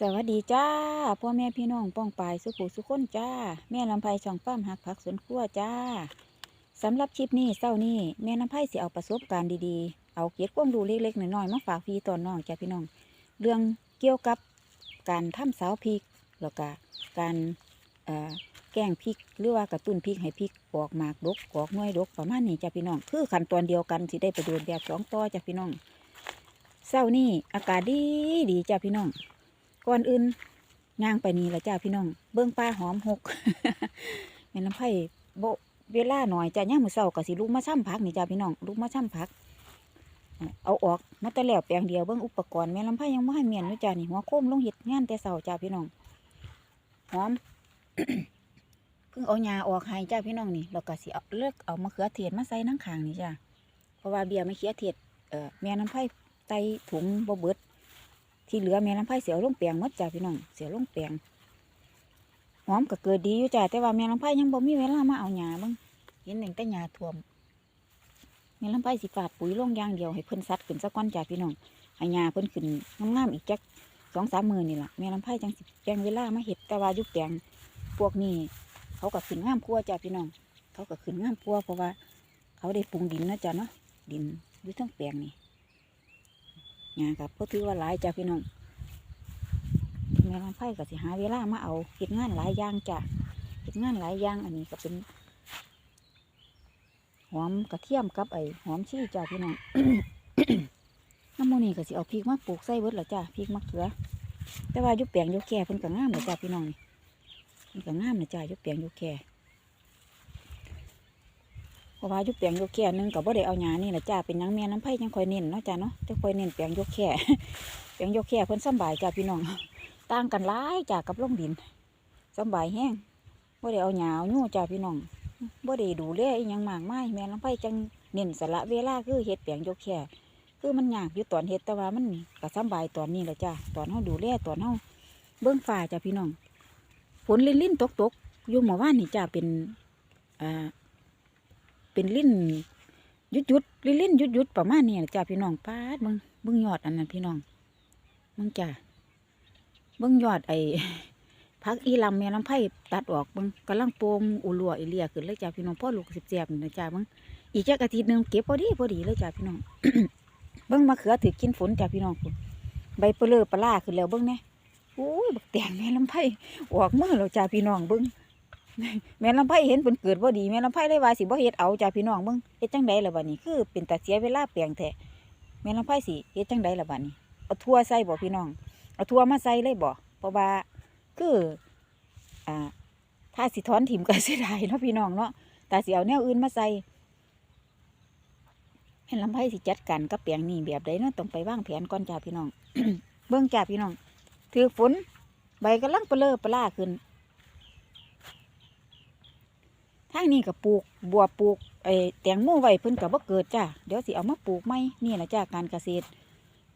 สวัสดีจ้าพ่อแม่พี่น้องป้องปายสุขุสุขคนจ้า แม่ลำไพช่องฟ้ามหักผักสวนครัวจ้าสำหรับคลิปนี้เศร้านี้แม่ลำไพสิเอาประสบการณ์ดีๆ เอาเกียรติความรู้เล็กๆน้อยๆมาฝากพี่ตอนน้องจ้าพี่น้อง เรื่องเกี่ยวกับการทำสาวพริกแล้วก็การเอ่อแกล้งพริกหรือว่ากระตุ้นพริกให้พริกออกหมากดกออกน่วยดกประมาณนี้จ้าพี่น้อง คือขั้นตอนเดียวกันสิได้ประโยชน์แบบสองต่อจ้าพี่น้องเศร้านี้อากาศดีดีจ้าพี่น้อง ก่อนอื่นย่างไปนี่ละจ้าพี่น้อง เบิ้องปลาหอมหกแม่นลำไผ่โบเวลาหน่อยจ้าย่างมือเศร้าก็สิลูกมาช่ำผักนี่จ้าพี่น้องลูกมาช่ำผัก เอาออกมาแต่แล้วแปลงเดียวเบิ้องอุปกรณ์แม่นลำไผ่ยังไม่ให้เมียนอยู่จ้านี่หัวโค้มลงเห็ดงานแต่เศร้าจ้าพี่น้องหอมเพิ่งเอาหญ้าออกให้จ้าพี่น้องนี่แล้วก็สิเอาเลือกเอามะเขือเทศมาใส่นังขางนี่จ้าเพราะว่าเบียร์มะเขือเทศเอ่อแม่น้ำไผ่ไตถุงบ่เบิด ที่เหลือแม่น้ำไผ่เสียวลงแปลงหมดจ้าพี่น้องเสียวลงแปลงหอมก็เกิดดีอยู่จ้าแต่ว่าแม่น้ำไผ่ยังบ่มีเวลามาเอาหญ้าบ้างเห็นหนึ่งแต่หญ้าท่วมแม่น้ำไผ่สิฝาดปุ๋ยลงอย่างเดียวให้เพิ่นซัดขึ้นสักก้อนจ้าพี่น้องให้หญ้าเพิ่นขึ้นงามๆอีกจักสองสามมือนี่แหละแม่น้ำไผ่จังสิแปลงเวลามาเห็ดแต่ว่ายุบแปลงพวกนี้เขาก็ขึ้นงามพัวจ้าพี่น้อง เขาก็ขึ้นงามพัวเพราะว่า เขาได้ปรุงดินนะจ้าเนาะดินอยู่ทั้งแปลงนี่ งากับก็ถือว่าหลายจ้าพี่น้องแม่ลำไผ่ก็สิหาเวลามาเอาเก็บงานหลายอย่างจ้ะเก็บงานหลายอย่างอันนี้ก็เป็นหอมกระเทียมกับไอหอมชี่จ้าพี่น้องน้ำมูนี่ก็สิเอาพริกมาปลูกใส่เบิดละจ้าพริกมะเขือ แต่ว่ายุบแปลงยุบแก่เพิ่นก็งามเลยจ้าพี่น้องนี่เพิ่นก็งามเลยจ้ายุบแปลงยุบแก่ ราะว่ายุบแปลงยุแก่หนึงก็บ่ได้เอาหญ้านี่ละจ้าเป็นยังแม่น้ำไผ่ยังคอยเน้นเนาะจ้าเนาะจะคอยเน้นแปลงยกแค่แปลงยกแค่เพิ่นสบายจ้าพี่น้องต่างกันหลายจ้ากับลงดินสำบายแห้งบ่ได้เอาหญ้าเอายู่จ้าพี่น้องบ่ได้ดูแลอีหยังมากมายแม่น้ำไผ่จังเน้นสละเวลาคือเฮ็ดแปลงยกแค่คือมันยากอยู่ตอนเฮ็ดแต่ว่ามันก็สำบายตอนนี้แหละจ้าตอนเฮาดูแลตอนเฮาเบิ่งฟ้าจ้าพี่น้องฝนลิ่นๆตกๆอยู่หมู่บ้านนี่จ้าเป็นอ่า เป็นลิ่นยุดยุดลิ่นๆหยุดยุดประมาณนี้จ้าพี่น้องป้าดเบิ่งเบิ่งยอดอันนั้นพี่น้องเบิ่งจ้าเบิ่งยอดไอ้พักอีลำแม่ลำไผ่ตัดออกเบิ่งกำลังโปงอุลัวอีเลียขึ้นเลยจ้าพี่น้องพ่อลูกสิบเจ็บนะจ้าเบิ่งอีกจักอาทิตย์หนึงเก็บพอดีพอดีเลยจ้าพี่น้องเบิ่งมะเขือถือกินฝนจ้าพี่น้องใบเปลือกปลาร้าขึ้นแล้วเบิ่งแหน่ยโอ้ยบักแตงแม่ลำไผ่ออกมือแล้วจ้าพี่น้องเบิ่ง แม่ลำไผ่เห็นเพิ่นเกิดบ่ดีแม่ลำไผ่เลยว่าสิบ่เฮ็ดเอาจ้าพี่น้องเบิ่งเฮ็ดจังไดล่ะบัดนี้คือเป็นตาเสียเวลาเปลี่ยงแท้แม่ลำไผ่สิเฮ็ดจังไดล่ะบัดนี้เอาทั่วใส่บ่พี่น้องเอาทั่วมาใส่เลยบ่เพราะว่าคืออ่าถ้าสิถอนถิ่มก็เสียดายเนาะพี่น้องเนาะแต่สิเอาแนวอื่นมาใส่แม่ลำไผ่สิจัดการกับเปลียงนี่แบบใดเนาะต้องไปวางแผนก่อนจ้าพี่น้อง เบิ่งจ้าพี่น้องถือฝนใบกำลังเปลือปลาขึ้น ทางนี้ก็ปลูกบัวปลูกไอ้แตงโมไว้เพิ่นก็บ่เกิดจ้าเดี๋ยวสิเอามาปลูกใหม่นี่แหละจ้าการเกษตร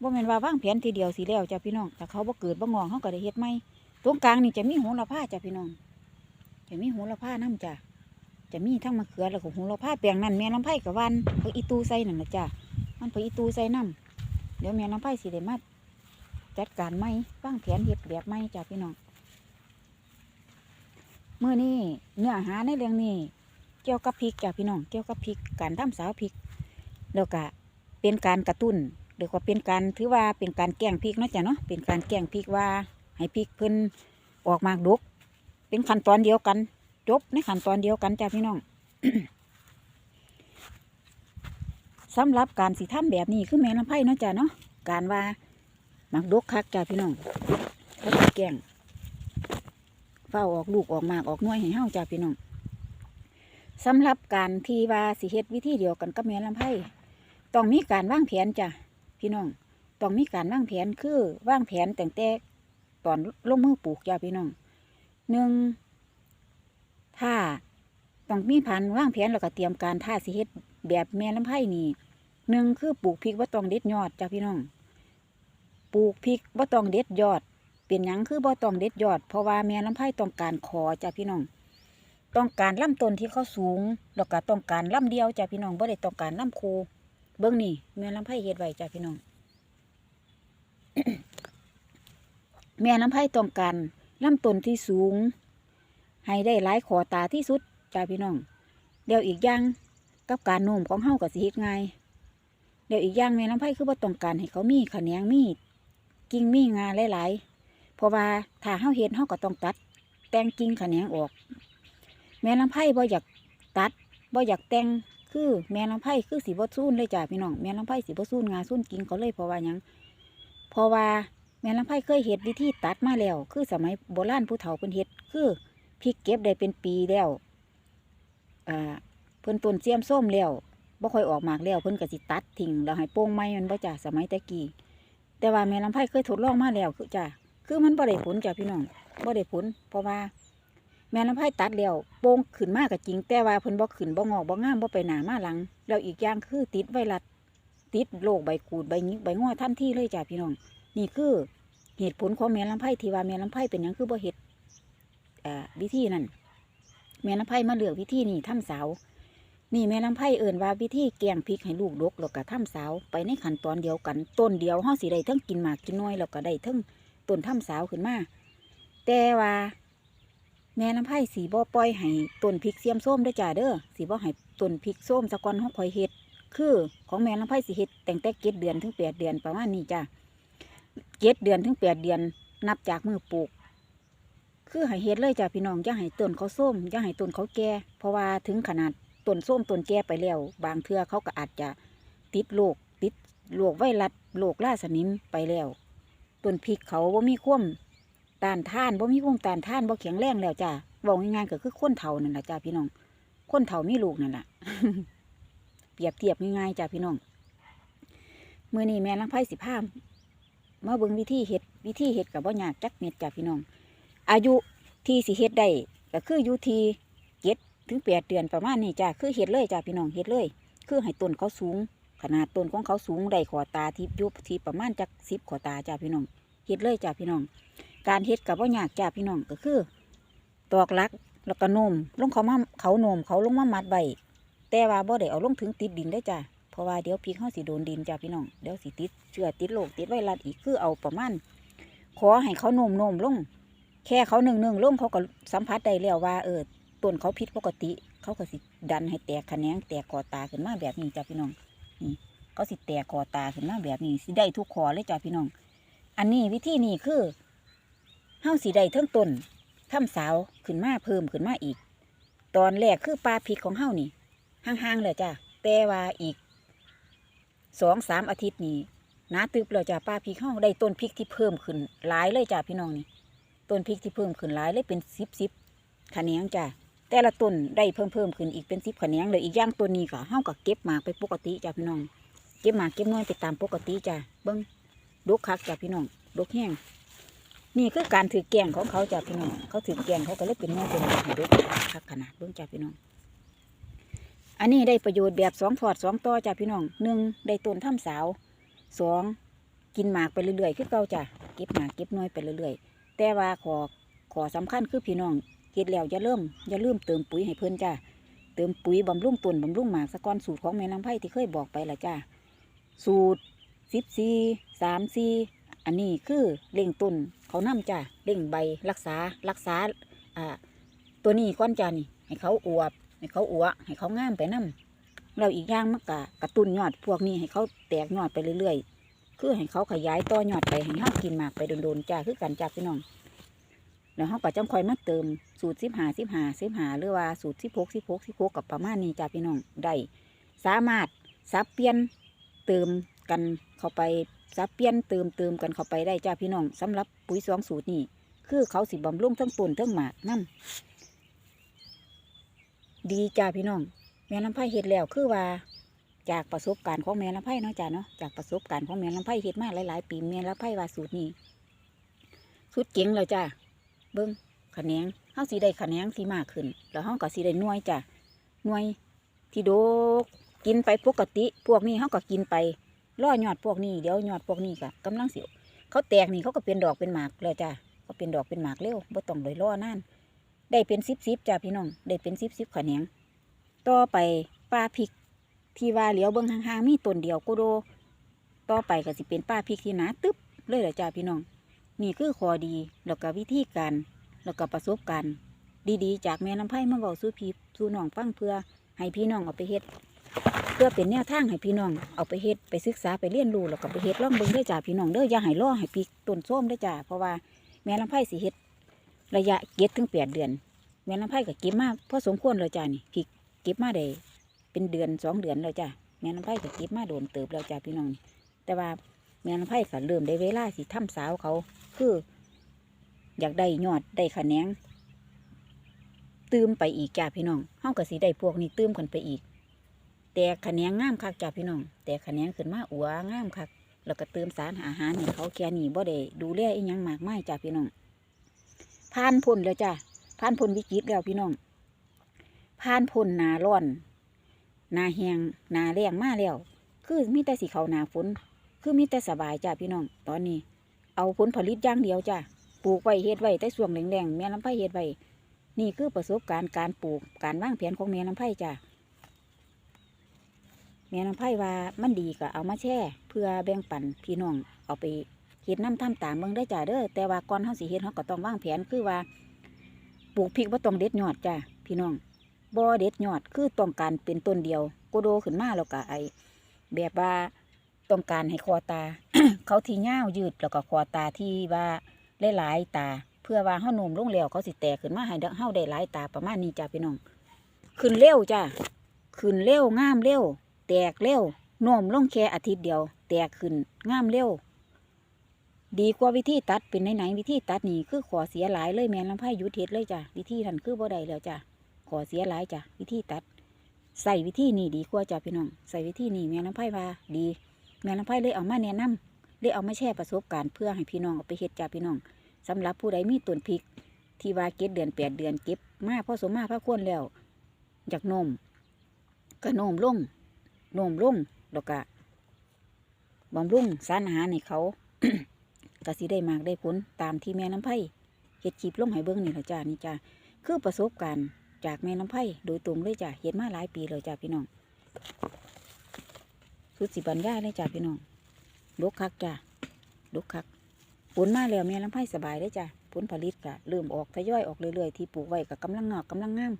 บ่แม่นว่าวางแผนทีเดียวสิแล้วจ้าพี่น้องถ้าเขาบ่เกิดบ่งอกเฮาก็ได้เฮ็ดใหม่ตรงกลางนี่จะมีโหระพาจ้าพี่น้องจะมีโหระพานํจ้าจะมีทั้งมะเขือแล้วก็โหระพาแปลงนั้นแม่ลำไผ่กับวันเพิ่อีตูใส่นั่นนะจ้ามันเพิ่อีตูใส่นํเดี๋ยวแม่ลำไผ่สิได้มาจัดการใหม่วางแผนเฮ็ดแบบใหม่จ้าพี่น้อง เมื้อนี้เนื้อหาในเรื่องนี้ เกี่ยวกับพริกจ้ะพี่น้องเกี่ยวกับพริกการทำสาวพริกแล้วก็เป็นการกระตุ้นหรือว่าเป็นการถือว่าเป็นการแกล้งพริกเนาะจ้ะเนาะเป็นการแกล้งพริกว่าให้พริกเพิ่นออกมากดกเป็นขั้นตอนเดียวกัน จบในขั้นตอนเดียวกันจ้ะพี่น้องสำหรับการสิทำแบบนี้คือแม่น้ำไผ่เนาะจ้ะเนาะการว่าหมักดกคักจ้ะพี่น้องเขาสิแกล้ง เฝ้าออกลูกออกหมากออกน่วยให้เฮาจ้ะพี่น้องสำหรับการที่ว่าสิเฮ็ดวิธีเดียวกันกับแม่ลำไผ่ต้องมีการวางแผนจ้ะพี่น้องต้องมีการวางแผนคือวางแผนแต่งแต่ตอนลงมือปลูกจ้ะพี่น้องหนึ่งถ้าต้องมีพันวางแผนแล้วก็เตรียมการถ้าสิเฮ็ดแบบแม่ลำไผ่นี่หนึ่งคือปลูกพริกว่าต้องเด็ดยอดจ้ะพี่น้องปลูกพริกว่าต้องเด็ดยอด เป็นหยังคือบ่ต้องเด็ดยอด เพราะว่าแม่ลำไผ่ต้องการขอจ้ะพี่น้อง ต้องการลำต้นที่เขาสูงแล้วก็ต้องการลำเดียวจ้ะพี่น้องบ่ได้ต้องการลำคูเบิ้องนี่แม่ลำไผ่เฮ็ดไว้จ้ะพี่น้อง แม่น้ำไผ่ต้องการลำต้นที่สูง ให้ได้หลายขอตาที่สุดจ้าพี่น้องเดี๋ยวอีกอย่างกับการโน้มของเฮากับสิเฮ็ดง่ายเดี๋ยวอีกอย่างแม่น้ำไผ่คือบ่ต้องการให้เขามีขะแหนงมีกิ่งมีงาหลายๆ เพราะว่าถ้าเฮาเฮ็ดเฮาก็ต้องตัด แต่งกิ่งขะแหนงออก แม่น้ำไผ่บ่อยากตัดบ่อยากแต่งคือแม่น้ำไผ่คือสีบ่ซูนเลยจ้าพี่น้องแม่น้ำไผ่สีบ่ซูนงาซูนกิ่งเขาเลยเพราะว่ายังเพราะว่าแม่น้ำไผ่เคยเฮ็ดวิธีตัดมาแล้ว คือสมัยโบราณผู้เฒ่าเพิ่นเฮ็ดคือพริกเก็บได้เป็นปีแล้วอ่าเพิ่นต้นเสียมส้มแล้วบ่ค่อยออกหมากแล้วเพิ่นก็สิตัดทิ้งแล้วให้โป้งไม้มันบ่จ้าสมัยต่กี้แต่ว่าแม่น้ำไผ่เคยทดลองมาแล้วคือจ้า คือมันบ่ได้ผลจ้าพี่น้องบ่ได้ผล เพราะว่า แม่น้ำไผ่ตัดแล้วโป่งขึ้นมากก็จริง แต่ว่าเพิ่นบ่ขึ้นบ่งอกบ่งามบ่ไปหนามาหลัง แล้วอีกอย่างคือติดไวรัสติดโรคใบกูดใบหยิกใบงอทันที่เลยจ้าพี่น้อง นี่คือเหตุผลของแม่ลำไผ่ที่ว่าแม่ลำไผ่เป็นหยังคือบ่เฮ็ดวิธีนั้นแม่ลำไผ่มาเลือกวิธีนี้ทำสาว นี่แม่ลำไผ่เอิ่นว่าวิธีแกงพริกให้ลูกดกแล้วก็ทำสาว ไปในขั้นตอนเดียวกัน ต้นเดียวเฮาสิได้ทั้งกินหมากกินน้อยแล้วก็ได้ทั้ง ต้นทำสาวขึ้นมาแต่ว่า แม่น้ำไผ่สีบ่ปล่อยให้ต้นพริกเสียมส้มได้จ้าเด้อสีบ่ให้ต้นพริกส้มสะกอนห้องคอยเฮ็ดคือของแม่น้ำไผ่สีเฮ็ดแต่งแต่เจ็ดเดือนถึงแปดเดือนประมาณนี้จ้าเจ็ดเดือนถึงแปดเดือน นับจากมือปลูก คือให้เฮ็ดเลยจ้าพี่น้องอย่าให้ต้นเขาส้มอย่าให้ต้นเขาแก่เพราะว่าถึงขนาดต้นส้มต้นแก่ไปแล้ว บางเทื่อเขาก็อาจจะติดโรคติดโรคไวรัสโรคล่าสนิมไปแล้ว ต้นพริกเขาว่ามีความตานท่านบ่มีภูมิต้านท่านบ่แข็งแรงแล้วจ้าบอกง่ายๆก็คือคนเฒ่านั่นแหละจ้าพี่น้องคนเฒ่ามีลูกนั่นแหละเปรียบเทียบง่ายๆจ้าพี่น้องมื้อนี้แม่ลังไพ่สิพามมาเบิ่งวิธีเฮ็ดวิธีเฮ็ดกับบ่ยากจักเม็ดจ้าพี่น้อง อายุที่สิเฮ็ดได้ก็คืออยู่ที่เจ็ดถึงแปดเดือนประมาณนี้จ้าคือเฮ็ดเลยจ้าพี่น้องเฮ็ดเลย คือให้ต้นเขาสูง ขนาดต้นของเขาสูงได้ขอตาที่อยุบที่ประมาณจักสิบขอตาจ้าพี่น้องเฮ็ดเลยจ้าพี่น้อง การเฮ็ดกับว่ายากจ้าพี่น้องก็คือ ตอกลักแล้วก็นมลงเขามาเขาโนมเขาลงมามัดไว้แต่ว่าบ่ได้เอาลงถึงติดดินได้จ้าเพราะว่าเดี๋ยวพริกเขาสิโดนดินจ้าพี่น้องเดี๋ยวสิติดเชื้อติดโรคติดไวรัสอีกคือเอาประมาณขอให้เขาโนมโนมลง แค่เขาหนึ่งหนึ่งลงเขาก็สัมผัสได้แล้วว่า เออต้นเขาผิดปกติ เขาก็สิดันให้แตกแขนงแตกคอตาขึ้นมาแบบนี้จ้าพี่น้อง เขาสิแตกคอตาขึ้นมาแบบนี้สิได้ทุกคอเลยจ้าพี่น้อง อันนี้วิธีนี้คือเฮาสีได้ทั้งต้นทำสาวขึ้นมาเพิ่มขึ้นมาอีก ตอนแรกคือปลาพริกของเฮานี่ห่างๆเลยจ้ะแต่ว่าอีกสองสามอาทิตย์นี้นาตึบเลยจ้ะปลาพริกเฮาได้ต้นพริกที่เพิ่มขึ้นหลายเลยจ้ะพี่น้องนี่ต้นพริกที่เพิ่มขึ้นหลายเลยเป็นสิบสิบขะแหนงจ้ะ แต่ละต้นได้เพิ่มเพิ่มขึ้นอีกเป็นสิบขนงเลยอีกอย่างตัวนี้ก็เฮาก็เก็บมาไปปกติจ้ะพี่น้อง เก็บมาเก็บน้อยไปตามปกติจ้ะเบิ้งดกคักจ้ะพี่น้องดกแห้งนี่คือการถือแกงของเขาจ้ะพี่น้องเขาถือแกงเขาก็เลยเป็นแม่เป็นหให้ด้วยคักขนาดเบื้องจ้ะพี่น้อง อันนี้ได้ประโยชน์แบบสองถอดสองต่อจ้ะพี่น้องหนึ่งได้ต้นถ้ำสาวสองกินหมากไปเรื่อยๆคือเก่าจ้ะเก็บหมากเก็บน้อยไปเรื่อยๆ แต่ว่าขอขอสำคัญคือพี่น้อง เฮ็ดแล้วอย่าเริ่มอย่าลืมเติมปุ๋ยให้เพิ่นจ้ะเติมปุ๋ยบำรุงต้นบำรุงหมากสะก้อนสูตรของแม่น้ำไผ่ที่เคยบอกไปละจ้ะสูตรสิบสี่สามสี่อันนี้คือเล่งต้นเขานำจ้ะเร่งใบรักษารักษาอ่าตัวนี้ก้อนจ้านี่ให้เขาอวบให้เขาอวให้เขางามไปนํแล้วอีกอย่างมันก็กระตุ้นยอดพวกนี้ให้เขาแตกยอดไปเรื่อยๆ คือให้เขาขยายต่อยอดไปให้เขากินหมากไปโดนๆจ้าคือกันจ้าพี่น้อง แล้วเขาก็จำคอยมาเติมสูตรสิบหาสิบหาสิบหาหรือว่าสูตรสิบหกสิบหกสิบหกกับประมาณนี้จ้าพี่น้องได้สามารถสับเปลี่ยนเติมกันเข้าไปสับเปลี่ยนเติมเติมกันเข้าไปได้จ้าพี่น้องสำหรับปุ๋ยสองสูตรนี่คือเขาสิบำรุงทั้งต้นทั้งหมากน้ำดีจ้าพี่น้อง แม่ลำไผ่เฮ็ดแล้วคือว่า จากประสบการณ์ของแม่ลำไผ่เนาะจ้าเนาะจากประสบการณ์ของแม่ลำไผ่เฮ็ดมาหลาย ๆ ปีแม่ลำไผ่ว่าสูตรนี้สูตรเก่งแล้วจ้า เบิ้งขะแนงเฮาสีได้ขะแนงสีมากขึ้น แล้วเฮาก็สีได้น่วยจ้าน่วยที่โดกกินไปปกติ พวกนี้เฮาก็กินไปล่อยอดพวกนี้เดี๋ยวยอดพวกนี้ก็กำลังสิเขาแตกนี่เขาก็เป็นดอกเป็นหมากเลยจ้าเขาเป็นดอกเป็นหมากเร็วบ่ต้องเลยล่อนานได้เป็นซิบซิบจ้าพี่น้องได้เป็นซิบซิบขะแนงต่อไปป้าพริกที่ว่าเหลียวเบิ้งห่างๆมีต้นเดียวกูโด ต่อไปก็สิเป็นป้าพริกที่หนาตึ๊บเลยเหรอจ้าพี่น้อง นี่คือข้อดี แล้วก็วิธีการแล้วก็ประสบการณ์ดีๆ จากแม่น้ำไผ่มาเว้าสู่พี่สู่น้องฟังเพื่อให้พี่น้องเอาไปเฮ็ด เพื่อเป็นแนวทางให้พี่น้องเอาไปเฮ็ดไปศึกษาไปเรียนรู้แล้วก็ไปเฮ็ดล่องเบิ่งเด้จ้าพี่น้องเด้ออย่าให้รอให้ปีต้นส้มเด้จ้าเพราะว่าแม่ลำไผ่สิเฮ็ดระยะเก็บถึงแปดเดือน แม่ลำไผ่ก็เก็บมาพอสมควรเลยจ้านี่พี่เก็บมาได้เป็นเดือนสองเดือนแล้วจ้าแม่ลำไผ่ก็เก็บมาโดนเติบแล้วจ้าพี่น้องแต่ว่าแม่ลำไผ่ก็เริ่มได้เวลาสิทำสาวเขา คือ อยากได้ยอดได้ขะแนงตืมไปอีกจ้าพี่น้องเฮาก็สิได้พวกนี้ตืมกันไปอีก แต่ขะแนงงามคักจ้าพี่น้อง แต่ขะแนงขึ้นมาอัวงามคักแล้วก็เติมสารอาหารให้เขาแค่นี้บ่ได้ดูแลอีหยังมากมายจ้าพี่น้องผ่านพ้นแล้วจ้าผ่านพ้นวิกฤตแล้วพี่น้องผ่านพ้นนาร้อนนาแหงนาแรงมาแล้ว คือมีแต่สีเขานาฝนคือมีแต่สบายจ้าพี่น้อง ตอนนี้ เอาผลผลิตอย่างเดียวจ้าปลูกไว้เฮ็ดไว้แต่ส่วงแรงๆแม่ลำไผ่เฮ็ดไว้นี่คือประสบการณ์การปลูกการวางแผนของแม่ลำไผ่จ้าแม่น้ำไผ่ว่ามันดีก็เอามาแช่ เพื่อแบ่งปันพี่น้องเอาไปเฮ็ดน้ำทำตามเบิ่งได้จ้าเด้อแต่ว่าก่อนเฮาสิเฮ็ดเฮาก็ต้องวางแผนคือว่าปลูกพริกบ่าต้องเด็ดยอดจ้าพี่น้องบ่เด็ดยอดคือต้องการเป็นต้นเดียวโกโดขึ้นมาแล้วก็ไอแบบว่า ต้องการให้คอตา เขาที่ยาวยืดแล้วก็คอตาที่ว่าหลายๆตา เพื่อว่าเฮาโน้มลงแล้วเขาสิแตกขึ้นมาให้เฮาได้หลายตาประมาณนี้จ้าพี่น้องขึ้นเร็วจ้าขึ้นเร็วงามเร็วแตกเร็วโน้มลงแค่อาทิตย์เดียว แตกขึ้นงามเร็วดีกว่าวิธีตัดเป็นไหนๆวิธีตัดนี่คือขอเสียหลายเลยแมนลำไผ่ยุดเฮ็ดเลยจ้ะวิธีทันคือบ่ได้แล้วจ้ะขอเสียหลายจ้ะวิธีตัด ใส่วิธีนี่ดีกว่าจ้ะพี่น้องใส่วิธีนี่แม่ลำไผ่ว่าดี แม่ลำไผ่เลยเอามาแนะนำเลยเอามาแชร์ประสบการณ์เพื่อให้พี่น้องเอาไปเฮ็ดจ้ะพี่น้องสำหรับผู้ใดมีต้นพริก ที่ว่าเก็บเดือนแปดเดือนเก็บมาพ่อสมมาพระควรแล้วอยากนมก็โนมลงนมลงแล้วก็บำรุงสารอาหารให้เขาก็สิได้มากได้ผลตามที่แม่น้ำไผ่เฮ็ดคลิปลงให้เบิ่งนี่แหละจ้านี่จ้าคือประสบการณ์จากแม่น้ำไผ่โดยตรงเลยจ้าเฮ็ดมาหลายปีเลยจ้าพี่น้อง สุดสิบรรยายเลยจ้าพี่น้องดกคักจ้าดกคักผลมาแล้วแม่น้ำไผ่สบายเลยจ้าผลผลิตก็เริ่มออกทยอยออกเรื่อยๆที่ปลูกไว้ก็กำลังงอกกำลังงาม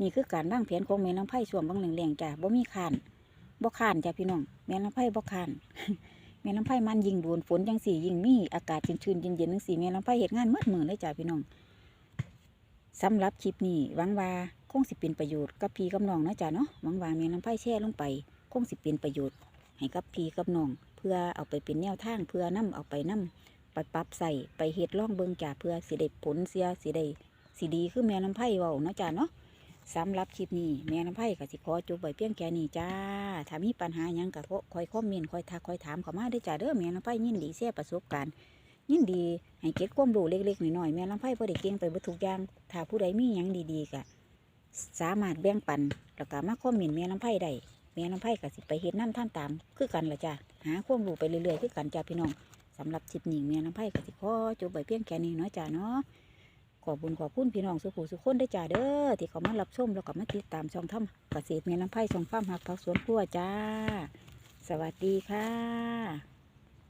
นี่คือการวางแผนของแม่น้ำไผ่ช่วงบางแรงๆจ้าบ่มีคานบ่ขานจ้ะพี่น้องแม่น้ำไผ่บ่ขานแม่น้ำไผ่มันยิงโดนฝนจังสี่ยิงมีอากาศชื้นๆเย็นๆจังสี่แม่น้ำไผ่เฮ็ดงานมืดมือเลยจ้ะพี่น้องสำหรับคลิปนี้หวังว่าคงสิเป็นประโยชน์กับพี่กับน้องนะจ้ะเนาะหวังว่าแม่น้ำไผ่แช่ลงไป คงสิเป็นประโยชน์ ให้กับพี่กับน้อง เพื่อเอาไปเป็นแนวทางเพื่อนํเอาไปนํไปปรับใส่ไปเฮ็ดล่องเบิงจ้ะเพื่อสิได้ผลเสียสิได้สิดีคือแม่น้ำไผ่เว้าเนาะจ้ะเนาะสำหรับคลิปนี้แม่น้ำไผ่ก็สิขอจบไว้เพียงแค่นี้จ้า ถ้ามีปัญหายังก็คอยคอมเมนต์คอยทักคอยถามเข้ามาได้จ้าเด้อแม่น้ำไผ่ยินดีแชร์ประสบการณ์ยินดีให้เก็บความรู้เล็กๆน้อยๆแม่น้ำไผ่บ่ได้เก่งไปเบ่ทุกอย่าง ถ้าผู้ใดมีหยังดีๆก็สามารถแบ่งปันแล้วก็มาคอมเมนต์แม่น้ำไผ่ได้ แม่น้ำไผ่กับสิไปเฮ็ดน้ำท่านตามคือกันละจ้าหาความรู้ไปเรื่อยๆคือกันจ้าพี่น้องสำหรับคลิปนี้แม่น้ำไผ่กับสิขอจบใบเพียงแค่นี้เนาะจ้าเนาะขอบุญขอบคุณพี่น้องสุขสุขคนได้จ้าเด้อที่เขามารับชมแล้วก็มาติดตามช่องทำเกษตรเมียน้ำไผ่ช่องฟ้าร์มหักผักสวนครัวจ้า สวัสดีค่ะ